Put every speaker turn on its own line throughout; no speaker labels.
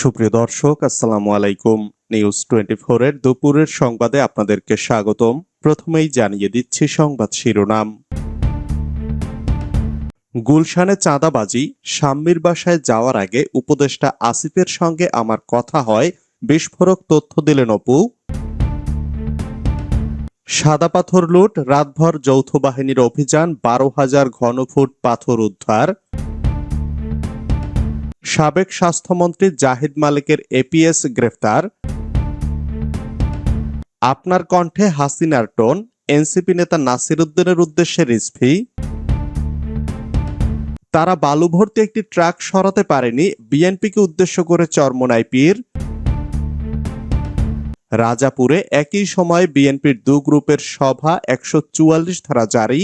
সুপ্রিয় দর্শক, আসসালামু আলাইকুম। নিউজ টোয়েন্টি এর দুপুরের সংবাদে আপনাদেরকে স্বাগতম। প্রথমেই জানিয়ে দিচ্ছি সংবাদ শিরোনাম। গুলশানে চাঁদাবাজি শাম্মীর বাসায় যাওয়ার আগে উপদেষ্টা আসিফের সঙ্গে আমার কথা হয়, বিস্ফোরক তথ্য দিলেন অপু। সাদা পাথর লুট, রাতভর যৌথ বাহিনীর অভিযান, বারো হাজার ঘনফুট পাথর উদ্ধার। সাবেক স্বাস্থ্যমন্ত্রী জাহিদ মালিকের এপিএস গ্রেফতার। আপনার কণ্ঠে হাসিনার টোন, এনসিপি নেতা নাসির উদ্দিনের উদ্দেশ্যে রিসফি তারা বালু ভর্তি একটি ট্রাক সরাতে পারেনি, বিএনপিকে উদ্দেশ্য করে চরমনাই পীর। রাজাপুরে একই সময়ে বিএনপির দু গ্রুপের সভা একশো চুয়াল্লিশ ধারা জারি।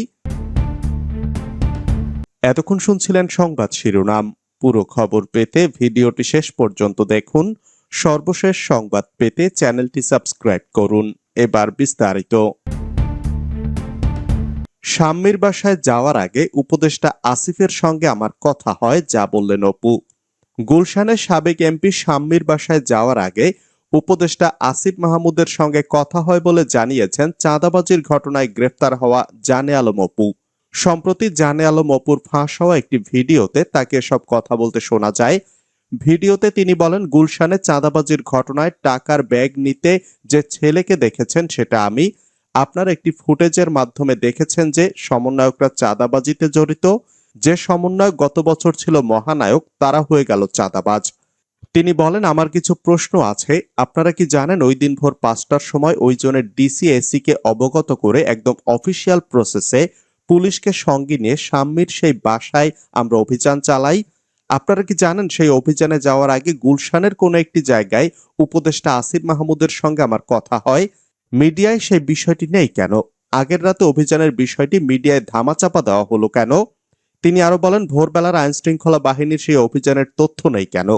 এতক্ষণ শুনছিলেন সংবাদ শিরোনাম। পুরো খবর পেতে ভিডিওটি শেষ পর্যন্ত দেখুন। সর্বশেষ সংবাদ পেতে চ্যানেলটি সাবস্ক্রাইব করুন। এবার বিস্তারিত। শাম্মীর বাসায় যাওয়ার আগে উপদেষ্টা আসিফের সঙ্গে আমার কথা হয়, যা বললেন অপু। গুলশানের সাবেক এমপি শাম্মীর বাসায় যাওয়ার আগে উপদেষ্টা আসিফ মাহমুদের সঙ্গে কথা হয় বলে জানিয়েছেন, চাঁদাবাজির ঘটনায় গ্রেফতার হওয়া জানে আলম অপু। সম্প্রতি জানে আলম অপুর ফাঁস হওয়া একটি ভিডিওতে তাকে সব কথা বলতে শোনা যায়। ভিডিওতে তিনি বলেন, গুলশানে চাঁদাবাজির ঘটনায় টাকার ব্যাগ নিতে যে ছেলেকে দেখেছেন সেটা আমি। আপনার একটি ফুটেজের মাধ্যমে দেখেছেন যে সমন্বয়করা চাঁদাবাজিতে জড়িত। যে সমন্বয়ক গত বছর ছিল মহানায়ক, তারা হয়ে গেল চাঁদাবাজ। তিনি বলেন, আমার কিছু প্রশ্ন আছে। আপনারা কি জানেন, ওই দিন ভোর পাঁচটার সময় ওই জনের ডিসি এসি কে অবগত করে একদম অফিসিয়াল প্রসেসে পুলিশকে সঙ্গে নিয়ে সাম্মির সেই বাসায় আমরা অভিযান চালাই। আপনারা কি জানেন সেই অভিযানে যাওয়ার আগে গুলশানের কোনো একটি জায়গায় উপদেষ্টা আসিফ মাহমুদের সঙ্গে আমার কথা হয়। মিডিয়ায় সেই বিষয়টি নেই কেন? আগের রাতে অভিযানের বিষয়টি মিডিয়ায় ধামাচাপা দেওয়া হলো কেন? তিনি আরও বলেন, ভোরবেলার আইন শৃঙ্খলা বাহিনীর সেই অভিযানের তথ্য নেই কেন?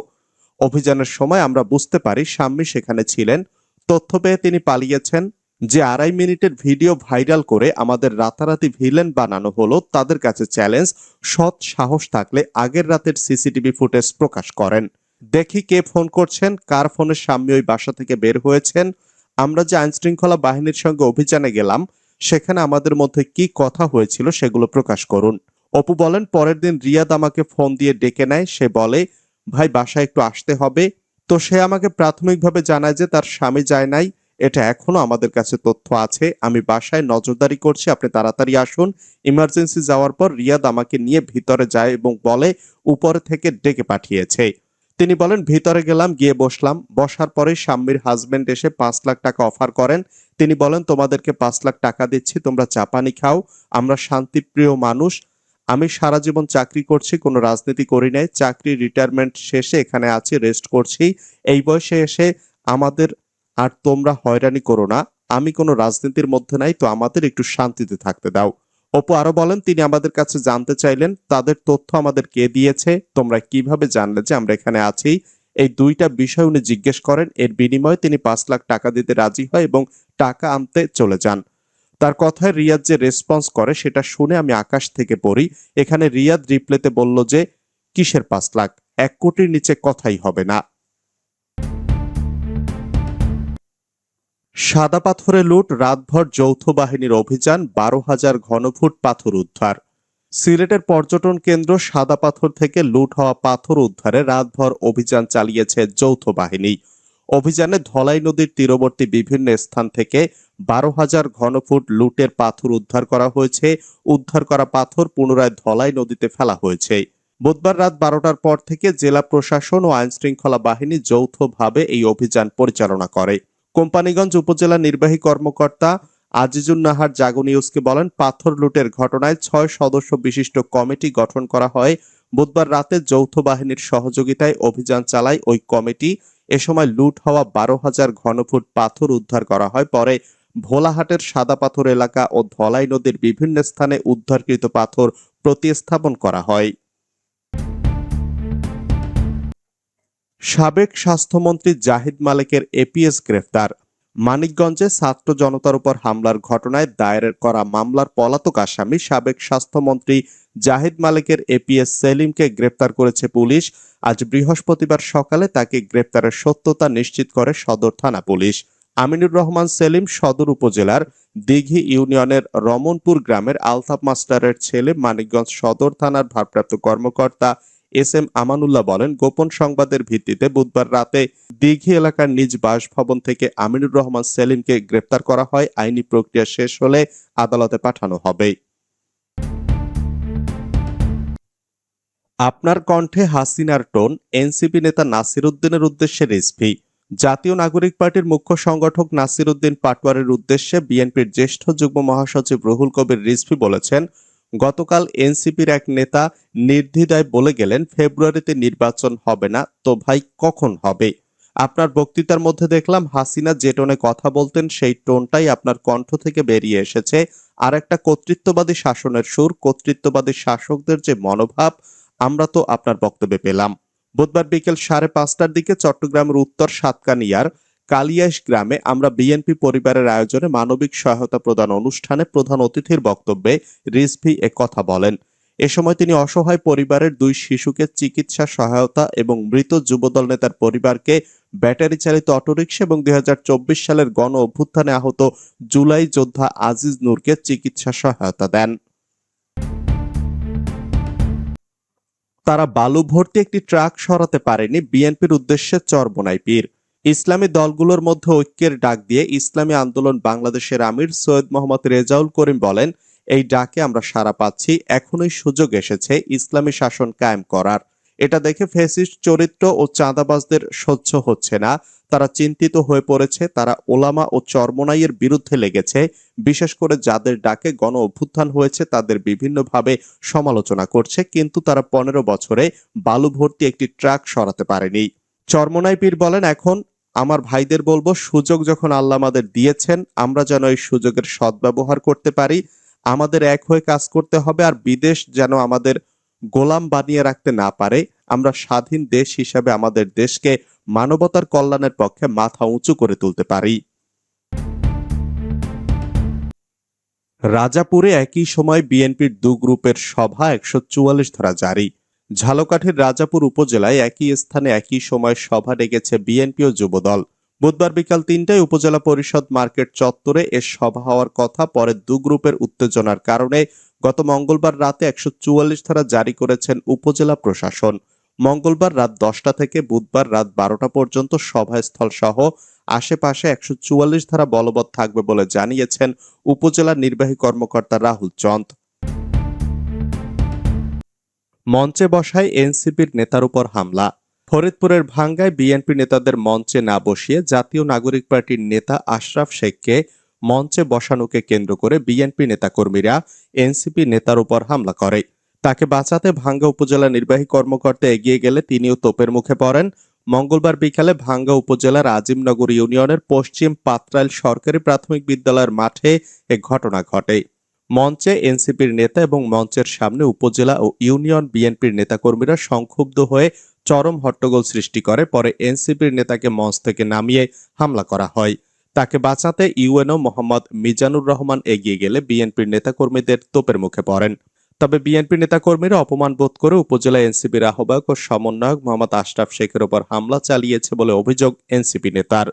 অভিযানের সময় আমরা বুঝতে পারি সাম্মি সেখানে ছিলেন। তথ্য পেয়ে তিনি পালিয়েছেন। যে আড়াই মিনিটের ভিডিও ভাইরাল করে আমাদের রাতারাতি ভিলেন বানানো হলো, তাদের কাছে চ্যালেঞ্জ, সৎ সাহস থাকলে আগের রাতের সিসিটিভি ফুটেজ প্রকাশ করেন। দেখি কে ফোন করছেন, কার ফোনের সামনে ওই বাসা থেকে বের হয়েছেন। আমরা যে আইনশৃঙ্খলা বাহিনীর সঙ্গে অভিযানে গেলাম, সেখানে আমাদের মধ্যে কি কথা হয়েছিল সেগুলো প্রকাশ করুন। অপু বলেন, পরের দিন রিয়াদ আমাকে ফোন দিয়ে ডেকে নেয়, সে বলে, ভাই, বাসায় একটু আসতে হবে। তো সে আমাকে প্রাথমিকভাবে জানায় যে তার স্বামী যায় নাই। এটা এখনও আমাদের কাছে তথ্য আছে। আমি বাসায় নজরদারি করছি, আপনি তাড়াতাড়ি আসুন। ইমার্জেন্সি যাওয়ার পর রিয়াদ আমাকে নিয়ে ভিতরে যায় এবং বলে, উপরে থেকে ডেকে পাঠিয়েছে। তিনি বলেন, ভিতরে গেলাম, গিয়ে বসলাম। বসার পরে স্বামীর হাজবেন্ড এসে পাঁচ লাখ টাকা অফার করেন। তিনি বলেন, তোমাদেরকে পাঁচ লাখ টাকা দিচ্ছি, তোমরা চাপানি খাও, আমরা শান্তিপ্রিয় মানুষ। আমি সারা জীবন চাকরি করছি, কোনো রাজনীতি করি নাই। চাকরি রিটায়ারমেন্ট শেষে এখানে আছি রেস্ট করছি। এই বয়সে এসে আমাদের আর তোমরা হয়রানি করো না, আমি কোনো রাজনীতির মধ্যে নাই, তো আমাদের একটু শান্তিতে থাকতে দাও। অপু আরও বলেন, তিনি আমাদের কাছে জানতে চাইলেন, তাদের তথ্য আমাদের কে দিয়েছে, তোমরা কীভাবে জানলে যে আমরা এখানে আছি? এই দুইটা বিষয় উনি জিজ্ঞেস করেন, এর বিনিময়ে তিনি পাঁচ লাখ টাকা দিতে রাজি হয় এবং টাকা আনতে চলে যান। তার কথায় রিয়াদ যে রেসপন্স করে, সেটা শুনে আমি আকাশ থেকে পড়ি, এখানে রিয়াদ রিপ্লেতে বলল যে, কিসের পাঁচ লাখ? এক কোটির নিচে কথাই হবে না। সাদা পাথরে লুট রাতভর যৌথ বাহিনীর অভিযান বারো হাজার ঘনফুট পাথর উদ্ধার। সিলেটের পর্যটন কেন্দ্র সাদা পাথর থেকে লুট হওয়া পাথর উদ্ধারে রাতভর অভিযান চালিয়েছে যৌথ বাহিনী। অভিযানে ধলাই নদীর তীরবর্তী বিভিন্ন স্থান থেকে বারো হাজার ঘনফুট লুটের পাথর উদ্ধার করা হয়েছে। উদ্ধার করা পাথর পুনরায় ধলাই নদীতে ফেলা হয়েছে। বুধবার রাত বারোটার পর থেকে জেলা প্রশাসন ও আইন শৃঙ্খলা বাহিনী যৌথভাবে এই অভিযান পরিচালনা করে। কোম্পানিগঞ্জ উপজেলা নির্বাহী কর্মকর্তা আজিজুন নাহার জাগো নিউজকে বলেন, পাথর লুটের ঘটনায় ছয় সদস্য বিশিষ্ট কমিটি গঠন করা হয়। বুধবার রাতে যৌথ বাহিনীর সহযোগিতায় অভিযান চালায় ওই কমিটি। এ সময় লুট হওয়া বারো হাজার ঘনফুট পাথর উদ্ধার করা হয়। পরে ভোলাহাটের সাদা পাথর এলাকা ও ধলাই নদীর বিভিন্ন স্থানে উদ্ধারকৃত পাথর প্রতিস্থাপন করা হয়। সাবেক স্বাস্থ্যমন্ত্রী জাহিদ মালিকের এপিএস গ্রেফতার। মানিকগঞ্জে ছাত্র জনতার উপর হামলার ঘটনায় দায়ের করা মামলার পলাতক আসামি সাবেক স্বাস্থ্যমন্ত্রী জাহিদ মালিকের এপিএস সেলিমকে গ্রেপ্তার করেছে পুলিশ। আজ বৃহস্পতিবার সকালে তাকে গ্রেপ্তারের সত্যতা নিশ্চিত করে সদর থানা পুলিশ। আমিনুর রহমান সেলিম সদর উপজেলার দিঘি ইউনিয়নের রমনপুর গ্রামের আলতাফ মাস্টারের ছেলে মানিকগঞ্জ সদর থানার ভারপ্রাপ্ত কর্মকর্তা এস এম আমানুল্লাহ বলেন, গোপন সংবাদের ভিত্তিতে বুধবার রাতে দিঘি এলাকার নিজ বাসভবন থেকে আমিনুর রহমান সেলিমকে গ্রেপ্তার করা হয়। আইনি প্রক্রিয়া শেষ হলে আদালতে পাঠানো হবে। আপনার কণ্ঠে হাসিনার টোন, এনসিপি নেতা নাসির উদ্দিনের উদ্দেশ্যে রিসভি জাতীয় নাগরিক পার্টির মুখ্য সংগঠক নাসির উদ্দিন পাটোয়ারের উদ্দেশ্যে বিএনপির জ্যেষ্ঠ যুগ্ম মহাসচিব রুহুল কবির রিজভি বলেছেন গতকাল এনসিপির এক নেতা নির্দ্বিধায় বলে গেলেন, ফেব্রুয়ারিতে নির্বাচন হবে না, তো ভাই কখন হবে? আপনার বক্তৃতার মধ্যে দেখলাম, হাসিনা যে টোনে কথা বলতেন, সেই টোনটাই আপনার কণ্ঠ থেকে বেরিয়ে এসেছে। আর একটা কর্তৃত্ববাদী শাসনের সুর, কর্তৃত্ববাদী শাসকদের যে মনোভাব, আমরা তো আপনার বক্তব্যে পেলাম। বুধবার বিকেল সাড়ে পাঁচটার দিকে চট্টগ্রামের উত্তর সাতকানিয়ার কালিয়াস গ্রামে আমরা বিএনপি পরিবারের আয়োজনে মানবিক সহায়তা প্রদান অনুষ্ঠানে প্রধান অতিথির বক্তব্যে রিজভি এ কথা বলেন। এ সময় তিনি অসহায় পরিবারের দুই শিশুকে চিকিৎসা সহায়তা এবং মৃত যুবদল নেতার পরিবারকে ব্যাটারি চালিত অটোরিকশা এবং দুই হাজার চব্বিশ সালের গণ অভ্যুত্থানে আহত জুলাই যোদ্ধা আজিজ নূরকে চিকিৎসা সহায়তা দেন। তারা বালু ভর্তি একটি ট্রাক সরাতে পারেনি বিএনপির উদ্দেশ্যে চরবনাই পীর। ইসলামী দলগুলোর মধ্যে ঐক্যের ডাক দিয়ে ইসলামী আন্দোলন বাংলাদেশের আমির সৈয়দ মোহাম্মদ রেজাউল করিম বলেন, এই ডাকে আমরা সারা পাচ্ছি। এখনই সুযোগ এসেছে ইসলামী শাসন কায়েম করার। এটা দেখে ফেসিস্ট চরিত্র ও চাঁদাবাজদের সহ্য হচ্ছে না। তারা চিন্তিত হয়ে পড়েছে। তারা ওলামা ও চরমনাইয়ের বিরুদ্ধে লেগেছে। বিশেষ করে যাদের ডাকে গণ অভ্যুত্থান হয়েছে, তাদের বিভিন্নভাবে সমালোচনা করছে। কিন্তু তারা পনেরো বছরে বালু ভর্তি একটি ট্রাক সরাতে পারেনি। চরমনাই পীর বলেন, এখন আমার ভাইদের বলব, সুযোগ যখন আল্লাহ আমাদের দিয়েছেন, আমরা যেন এই সুযোগের সদ্ব্যবহার করতে পারি। আমাদের এক হয়ে কাজ করতে হবে আর বিদেশ যেন আমাদের গোলাম বানিয়ে রাখতে না পারে। আমরা স্বাধীন দেশ হিসাবে আমাদের দেশকে মানবতার কল্যাণের পক্ষে মাথা উঁচু করে তুলতে পারি। রাজাপুরে একই সময় বিএনপির দু গ্রুপের সভা একশো চুয়াল্লিশ ধারা জারি। ঝালকাঠির রাজাপুর উপজেলায় একই স্থানে একই সময় সভা ডেকেছে বিএনপি ও যুবদল। বুধবার বিকাল তিনটায় উপজেলা পরিষদ মার্কেট চত্বরে এ সভা হওয়ার কথা, পরে দু গ্রুপের উত্তেজনার কারণে গত মঙ্গলবার রাতে একশো চুয়াল্লিশ ধারা জারি করেছেন উপজেলা প্রশাসন। মঙ্গলবার রাত দশটা থেকে বুধবার রাত বারোটা পর্যন্ত সভাস্থল সহ আশেপাশে একশো চুয়াল্লিশ ধারা বলবৎ থাকবে বলে জানিয়েছেন উপজেলা নির্বাহী কর্মকর্তা রাহুল চন্দ। মঞ্চে বসায় এনসিপির নেতার উপর হামলা। ফরিদপুরের ভাঙ্গায় বিএনপি নেতাদের মঞ্চে না বসিয়ে জাতীয় নাগরিক পার্টির নেতা আশরাফ শেখকে মঞ্চে বসানোকে কেন্দ্র করে বিএনপি নেতাকর্মীরা এনসিপি নেতার উপর হামলা করে। তাকে বাঁচাতে ভাঙ্গা উপজেলা নির্বাহী কর্মকর্তা এগিয়ে গেলে তিনিও তোপের মুখে পড়েন। মঙ্গলবার বিকালে ভাঙ্গা উপজেলার আজিমনগর ইউনিয়নের পশ্চিম পাত্রাইল সরকারি প্রাথমিক বিদ্যালয়ের মাঠে এ ঘটনা ঘটে। মঞ্চে এনসিপির নেতা এবং মঞ্চের সামনে উপজেলা ও ইউনিয়ন বিএনপির নেতাকর্মীরা সংক্ষুব্ধ হয়ে চরম হট্টগোল সৃষ্টি করে। পরে এনসিপির নেতাকে মঞ্চ থেকে নামিয়ে হামলা করা হয়। তাকে বাঁচাতে ইউএনও মোহাম্মদ মিজানুর রহমান এগিয়ে গেলে বিএনপির নেতাকর্মীদের তোপের মুখে পড়েন। তবে বিএনপি নেতাকর্মীরা অপমান বোধ করে উপজেলা এনসিপির আহ্বায়ক ও সমন্বয়ক মোহাম্মদ আশরাফ শেখের ওপর হামলা চালিয়েছে বলে অভিযোগ এনসিপি নেতার।